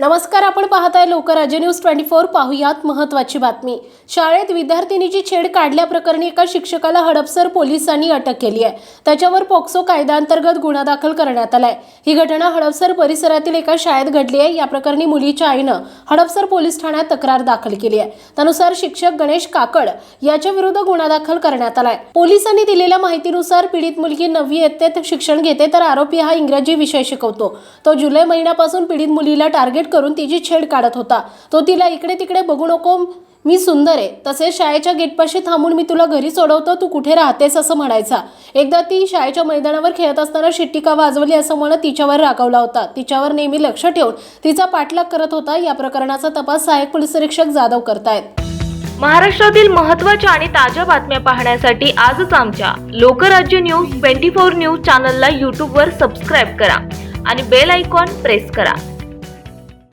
नमस्कार आपण पाहताय लोकराज्य न्यूज ट्वेंटी फोर. पाहुयात महत्वाची बातमी. शाळेत विद्यार्थिनीची छेड काढल्याप्रकरणी एका शिक्षकाला हडपसर पोलिसांनी अटक केली आहे त्याच्यावर पोक्सो कायद्याअंतर्गत गुन्हा दाखल करण्यात आलाय. ही घटना हडपसर परिसरातील एका शाळेत घडली आहे या प्रकरणी मुलीच्या आईनं हडपसर पोलीस ठाण्यात तक्रार दाखल केली आहे. त्यानुसार शिक्षक गणेश काकड याच्या विरुद्ध गुन्हा दाखल करण्यात आलाय. पोलिसांनी दिलेल्या माहितीनुसार पीडित मुलगी नववी इयत्तेत शिक्षण घेते तर आरोपी हा इंग्रजी विषय शिकवतो. तो जुलै महिन्यापासून पीडित मुलीला टार्गेट करून तिची छेड काढत होता. तो तिला इकडे तिकडे बघू नको मी सुंदर आहे. तसेच शाळेच्या गेटपाशी थांबून मी तुला घरी सोडवतो तू कुठे राहतेस असं म्हणायचा. एकदा ती शाळेच्या मैदानावर खेळत असताना शिट्टी का वाजवली असं म्हणत तिच्यावर रागावला होता. तिच्यावर नेहमी लक्ष ठेवून तिचा पाठलाग करत होता. या प्रकरणाचा तपास सहाय्यक पोलीस निरीक्षक जाधव करतायत. महाराष्ट्रातील महत्त्वाच्या आणि ताज्या बातम्या पाहण्यासाठी आजच आमच्या Lokrajya news twenty four news चॅनलला यूट्यूबवर सबस्क्राईब करा आणि बेल आयकॉन प्रेस करा.